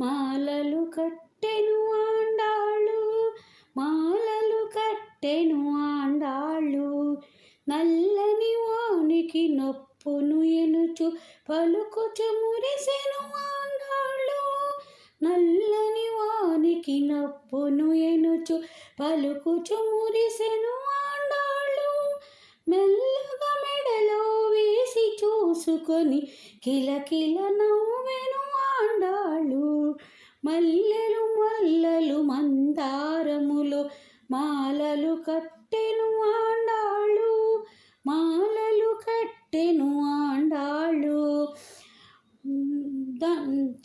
మాలలు కట్టెను ఆండాళ్ళు మాలలు కట్టెను ఆండాళ్ళు. నల్లని వానికి నొప్పును ఎనుచు పలుకుచు మురిసెను ఆండాళ్ళు. నల్లని వానికి నొప్పును ఎనుచు పలుకుచు మురిసెను ఆండాళ్ళు. మెల్లగా మెడలో వేసి చూసుకొని కిలకిల నవ్వు ఆండాళ్ళు మల్లెలు మల్లలు మందారములు మాలలు కట్టెను ఆండాళ్ళు మాలలు కట్టెను ఆండాళ్ళు.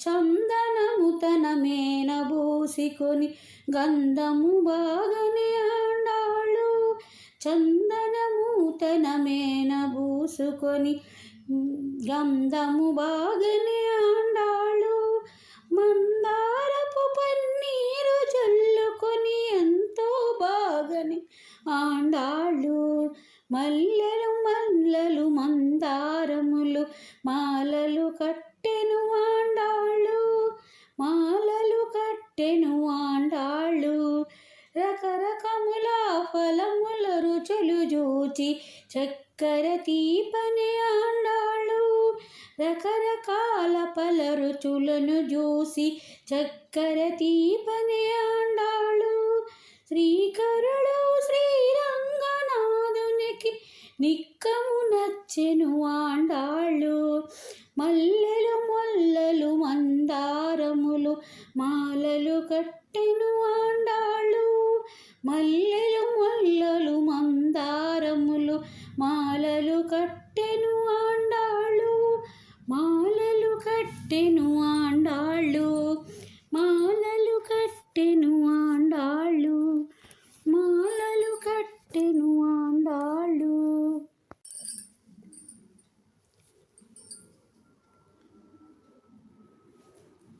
చందనము తన మేన బోసికొని గంధము బాగనే ఆండాళ్ళు. చందనము తన మేన బూసుకొని గంధము బాగనే ఆండాళ్ళు. మల్లెలు మల్లలు మందారములు మాలలు కట్టెను ఆండాళ్ళు మాలలు కట్టెను ఆండాళ్ళు. రకరకముల ఫలముల రుచులు జూచి చక్కెర తీపని ఆండాళ్ళు. రకరకాల పల రుచులను చూసి చక్కెర తీపని ఆండాళ్ళు. శ్రీకరుడు నిక్కము నచ్చెను ఆండాళ్ళు మల్లెలు మొల్లలు మందారములు మాలలు కట్టెను ఆండాళ్ళు మల్లెలు మొల్లలు మందారములు మాలలు కట్టెను ఆండాళ్ళు మాలలు కట్టెను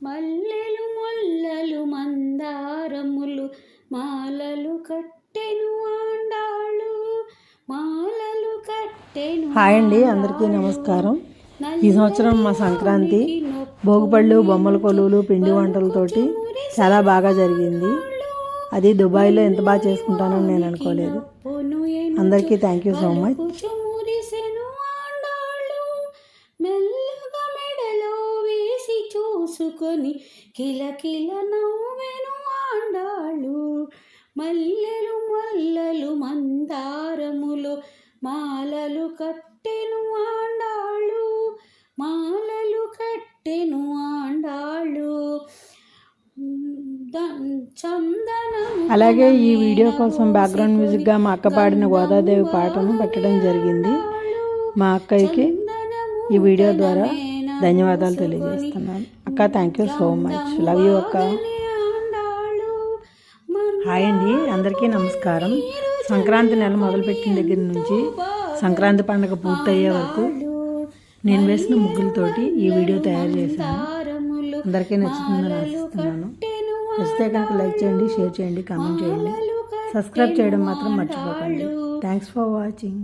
మల్లెలు మొల్లలు మందారములు మాలలు కట్టెను ఆండాళ్ళు మాలలు కట్టెను హాయ్ అండి అందరికీ నమస్కారం. ఈ సంవత్సరం మా సంక్రాంతి భోగిపళ్ళు బొమ్మల కొలువులు పిండి వంటలతోటి చాలా బాగా జరిగింది. అది దుబాయ్లో ఎంత బాగా చేసుకుంటానని నేను అనుకోలేదు. అందరికీ థ్యాంక్ యూ సో మచ్ మురిసెను ఆండాళ్ళు మెల్లగా మెడలో వేసి చూసుకొని కిలకిల నవ్వెను ఆండాళ్ళు మల్లెలు మల్లలు మందారములు మాలలు కట్టెను ఆండాళ్ళు మాలలు కట్టెను ఆండాళ్ళు. అలాగే ఈ వీడియో కోసం బ్యాక్గ్రౌండ్ మ్యూజిక్గా మా అక్క పాడిన గోదాదేవి పాటను పెట్టడం జరిగింది. మా అక్కయ్యకి ఈ వీడియో ద్వారా ధన్యవాదాలు తెలియజేస్తున్నాను. అక్క thank you so much love you అక్క. హాయ్ అండి అందరికీ నమస్కారం. సంక్రాంతి నెల మొదలుపెట్టిన దగ్గర నుంచి సంక్రాంతి పండుగ పూర్తయ్యే వరకు నేను వేసిన ముగ్గులతోటి ఈ వీడియో తయారు చేశాను. అందరికీ నచ్చుతుందని ఆశిస్తున్నాను. నచ్చితే కనుక లైక్ చేయండి షేర్ చేయండి కామెంట్ చేయండి. సబ్స్క్రైబ్ చేయడం మాత్రం మర్చిపోకండి. Thanks for watching